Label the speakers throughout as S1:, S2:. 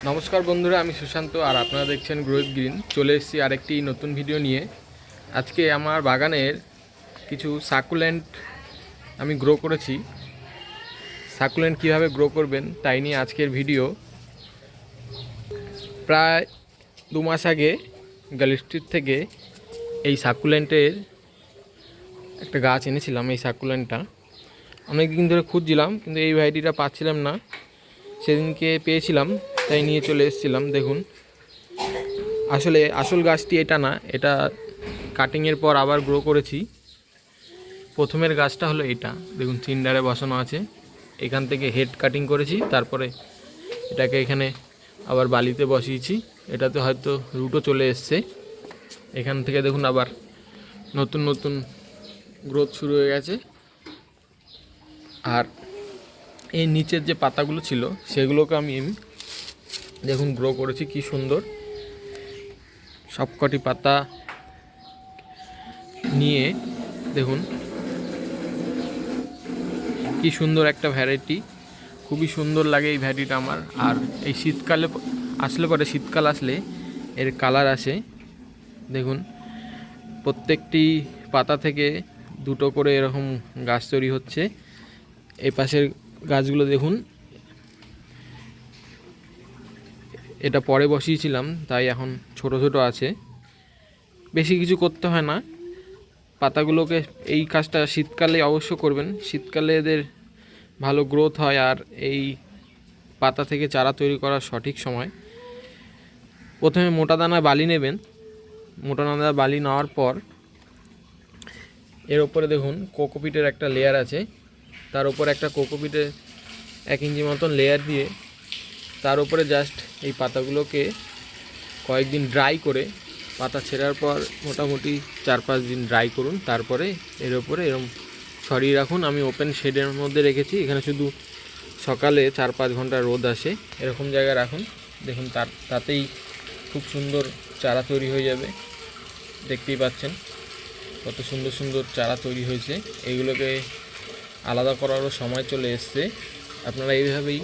S1: নমস্কার বন্ধুরা, আমি সুশান্ত আর আপনারা দেখছেন গ্রোথ গ্রিন। চলে এসেছি আরেকটি নতুন ভিডিও নিয়ে। আজকে আমার বাগানের কিছু সাকুলেন্ট আমি গ্রো করেছি। সাকুলেন্ট কীভাবে গ্রো করবেন তাই নিয়ে আজকের ভিডিও। প্রায় দু মাস আগে গ্যালিস্ট্রিট থেকে এই সাকুলেন্টের একটা গাছ এনেছিলাম, এই সাকুলেন্টটা। অনেক দিন ধরে খুঁজছিলাম, কিন্তু এই ভ্যারাইটিটা পাচ্ছিলাম না। সেদিনকে পেয়েছিলাম। তাই নিয়ে চলে এসেছিলাম, দেখুন। আসলে আসল গাছটি এটা না, এটা কাটিংয়ের পর আবার গ্রো করেছি। প্রথমের গাছটা হলো এটা, দেখুন সিন্ডারে বসানো আছে। এখান থেকে হেড কাটিং করেছি, তারপরে এটাকে এখানে আবার বালিতে বসিয়েছি। এটাতে হয়তো রুটও চলে এসছে। এখান থেকে দেখুন আবার নতুন নতুন গ্রোথ শুরু হয়ে গেছে। আর এই নিচের যে পাতাগুলো ছিল, সেগুলোকে আমি দেখুন গ্রো করেছি, কি সুন্দর। সবকটি পাতা নিয়ে দেখুন, কি সুন্দর একটা ভ্যারাইটি খুবই সুন্দর লাগে এই ভ্যারাইটিটা আমার। আর এই শীতকালে আসলে পরে শীতকাল আসলে এর কালার আসে। দেখুন, প্রত্যেকটি পাতা থেকে দুটো করে এরকম গাছ তৈরি হচ্ছে। এই পাশের গাছগুলো দেখুন এটা পরে বসিয়েছিলাম, তাই এখন ছোট ছোট আছে। বেশি কিছু করতে হয় না। পাতাগুলোকে এই কাজটা শীতকালে অবশ্য করবেন। শীতকালে এদের ভালো গ্রোথ হয় আর এই পাতা থেকে চারা তৈরি করার সঠিক সময়। প্রথমে মোটা দানা বালি নেবেন। মোটা দানা বালি নেওয়ার পর এর ওপরে দেখুন কোকোপিটের একটা লেয়ার আছে। তার উপর একটা কোকোপিটের এক ইঞ্চি মতন লেয়ার দিয়ে তার উপরে জাস্ট এই পাতাগুলোকে কয়েকদিন ড্রাই করে, পাতা ছেঁড়ার পর মোটামুটি চার পাঁচ দিন ড্রাই করুন, তারপরে এর উপরে এরকম ছড়িয়ে রাখুন। আমি ওপেন শেডের মধ্যে রেখেছি, এখানে শুধু সকালে চার পাঁচ ঘণ্টা রোদ আসে, এরকম জায়গায় রাখুন। দেখুন তার, তাতেই খুব সুন্দর চারা তৈরি হয়ে যাবে। দেখতেই পাচ্ছেন কত সুন্দর সুন্দর চারা তৈরি হয়েছে। এগুলোকে আলাদা করারও সময় চলে এসছে। আপনারা এইভাবেই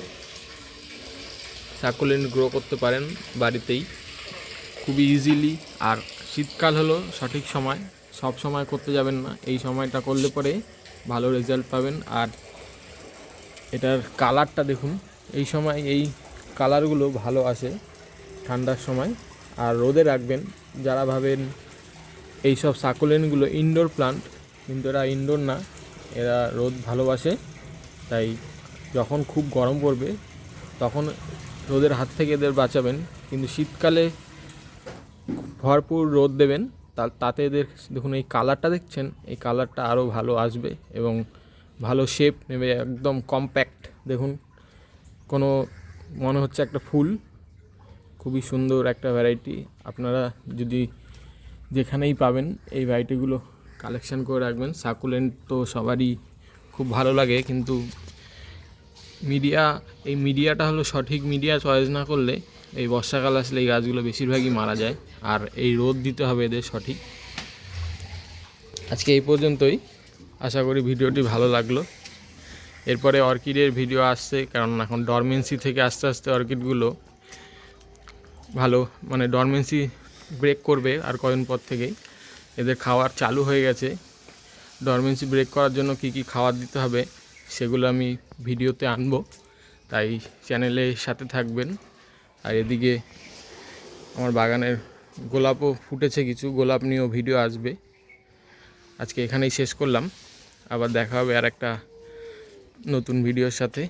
S1: সাকুলেন্ট গ্রো করতে পারেন বাড়িতেই। খুবই ইজিলি আর শীতকাল হলো সঠিক সময়। সব সময় করতে যাবেন না। এই সময়টা করলে পরে ভালো রেজাল্ট পাবেন। আর এটার কালারটা দেখুন। এই সময় এই কালারগুলো ভালো আসে ঠান্ডার সময়। আর রোদে রাখবেন। যারা ভাবেন এই সব সাকুলেন্টগুলো ইনডোর প্লান্ট কিন্তু এরা ইনডোর না, এরা রোদ ভালোবাসে। তাই যখন খুব গরম পড়বে, তখন রোদের হাত থেকে এদের বাঁচাবেন। কিন্তু শীতকালে ভরপুর রোদ দেবেন। তা তাতে এদের দেখুন, এই কালারটা দেখছেন? এই কালারটা আরও ভালো আসবে এবং ভালো শেপ নেবে, একদম কম্প্যাক্ট দেখুন, কোনো মনে হচ্ছে একটা ফুল। খুবই সুন্দর একটা ভ্যারাইটি আপনারা যদি যেখানেই পাবেন, এই ভ্যারাইটিগুলো কালেকশান করে রাখবেন। সাকুলেন্ট তো সবারই খুব ভালো লাগে, কিন্তু মিডিয়া, এই মিডিয়াটা হলো সঠিক মিডিয়া চয়েস না করলে এই বর্ষাকাল আসলে এই গাছগুলো বেশিরভাগই মারা যায় আর এই রোদ দিতে হবে এদের সঠিক। আজকে এই পর্যন্তই। আশা করি ভিডিওটি ভালো লাগল। এরপরে অর্কিডের ভিডিও আসছে, কারণ এখন ডরমেন্সি থেকে আস্তে আস্তে অর্কিডগুলো ভালো মানে ডরমেন্সি ব্রেক করবে আর কদিন পর থেকেই। এদের খাওয়ার চালু হয়ে গেছে। ডরমেন্সি ব্রেক করার জন্য কি কি খাবার দিতে হবে সেগুলো আমি ভিডিওতে আনব। তাই চ্যানেলে সাথে থাকবেন। আর এদিকে আমার বাগানের গোলাপও ফুটেছে কিছু, গোলাপ নিয়েও ভিডিও আসবে। আজকে এখানেই শেষ করলাম। আবার দেখা হবে আর একটা নতুন ভিডিওর সাথে।